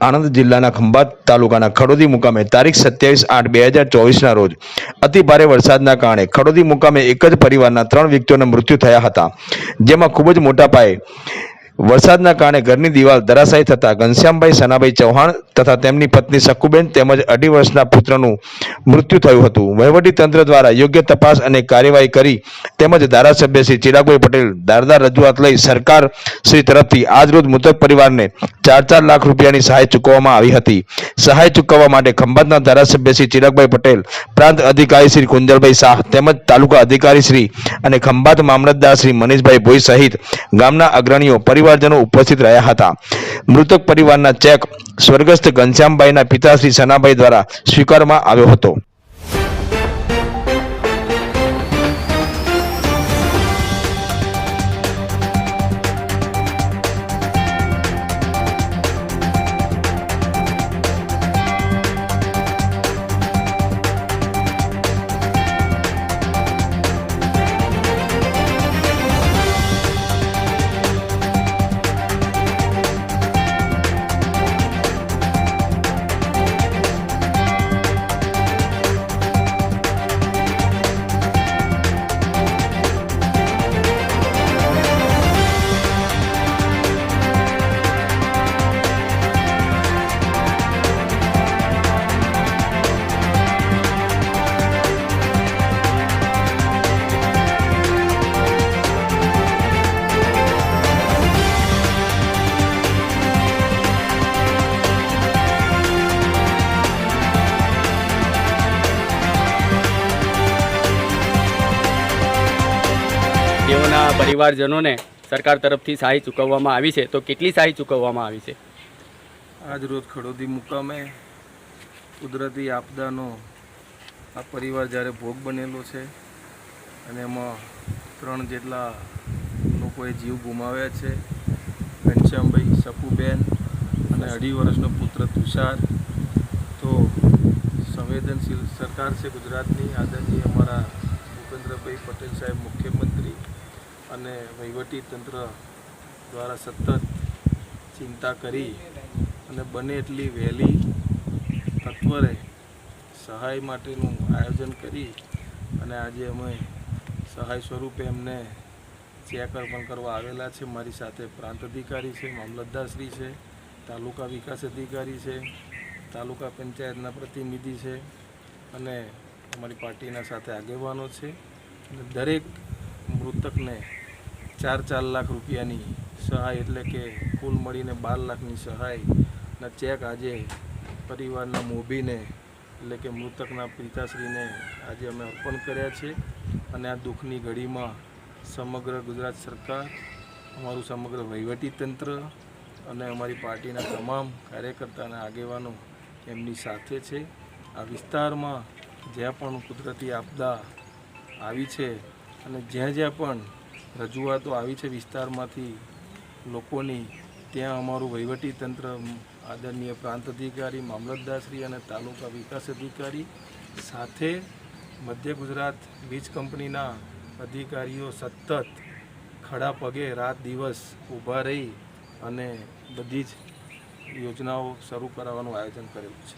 આણંદ જિલ્લાના ખંભાત તાલુકાના ખડોદી મુકામે તારીખ સત્યાવીસ આઠ બે હજાર ચોવીસના રોજ અતિ ભારે વરસાદના કારણે ખડોદી મુકામે એક જ પરિવારના ત્રણ વ્યક્તિઓના મૃત્યુ થયા હતા, જેમાં ખૂબ જ મોટા પાયે વરસાદના કારણે ઘરની દિવાલ ધરાશાયી થતા ઘનશ્યામભાઈ સનાભાઈ ચૌહાણ તથા તેમની પત્ની શકુબેન તેમજ અઢી વર્ષના પુત્રનું મૃત્યુ થયું હતું. વહીવટી તંત્ર દ્વારા યોગ્ય તપાસ અને કાર્યવાહી કરી તેમજ ધારાસભ્ય શ્રી ચિરાગભાઈ પટેલ દારદાર રજૂઆત લઈ સરકાર શ્રી તરફથી આજરોજ મૃતક પરિવારને ચાર ચાર લાખ રૂપિયાની સહાય ચૂકવવામાં આવી હતી. સહાય ચૂકવવા માટે ખંભાતના ધારાસભ્ય શ્રી ચિરાગભાઈ પટેલ, પ્રાંત અધિકારી શ્રી કુંજલભાઈ શાહ તેમજ તાલુકા અધિકારી શ્રી અને ખંભાત મામલતદાર શ્રી મનીષભાઈ ભોઈ સહિત ગામના અગ્રણીઓ પરિવારજનો ઉપસ્થિત રહ્યા હતા. મૃતક પરિવારના ચેક સ્વર્ગસ્થ ઘનશ્યામભાઈના પિતા શ્રી સનાભાઈ દ્વારા સ્વીકારવામાં આવ્યો હતો. તેઓના પરિવારજનોને સરકાર તરફથી સહાય ચૂકવવામાં આવી છે, તો કેટલી સહાય ચૂકવવામાં આવી છે? આજ રોજ ખડોદી મુકામે કુદરતી આપદાનો આ પરિવાર જ્યારે ભોગ બનેલો છે અને એમાં ત્રણ જેટલા લોકોએ જીવ ગુમાવ્યા છે, ઘનશ્યામભાઈ સપુબેન અને અઢી વર્ષનો પુત્ર તુષાર, તો સંવેદનશીલ સરકાર છે ગુજરાતની. આદરણીય અમારા ભૂપેન્દ્રભાઈ પટેલ સાહેબ મુખ્યમંત્રી. અને વહીવટી તંત્ર દ્વારા સતત ચિંતા કરી અને બને એટલી વહેલી તત્વરે સહાય માટેનું આયોજન કરી અને આજે અમે સહાય સ્વરૂપે એમને ચેક અર્પણ કરવા આવેલા છે. મારી સાથે પ્રાંત અધિકારી છે મામલતદારશ્રી છે, તાલુકા વિકાસ અધિકારી છે, તાલુકા પંચાયતના પ્રતિનિધિ છે અને અમારી પાર્ટીના સાથે આગેવાનો છે. અને દરેક મૃતકને ચાર ચાર લાખ રૂપિયાની સહાય એટલે કે કુલ મળીને બાર લાખની સહાયના ચેક આજે પરિવારના મોભીને એટલે કે મૃતકના પિતાશ્રીને આજે અમે અર્પણ કર્યા છે અને આ દુઃખની ઘડીમાં સમગ્ર ગુજરાત સરકાર, અમારું સમગ્ર વહીવટી તંત્ર અને અમારી પાર્ટીના તમામ કાર્યકર્તા આગેવાનો એમની સાથે છે. આ વિસ્તારમાં જ્યાં પણ કુદરતી આપદા આવી છે અને જ્યાં જ્યાં પણ રજૂઆતો આવી છે વિસ્તારમાંથી લોકોની. ત્યાં અમારું વહીવટી તંત્ર, આદરણીય પ્રાંત અધિકારી, મામલતદારશ્રી અને તાલુકા વિકાસ અધિકારી સાથે મધ્ય ગુજરાત વીજ કંપનીના અધિકારીઓ સતત ખડા પગે રાત દિવસ ઊભા રહી અને બધી જ યોજનાઓ શરૂ કરાવવાનું આયોજન કરેલું છે.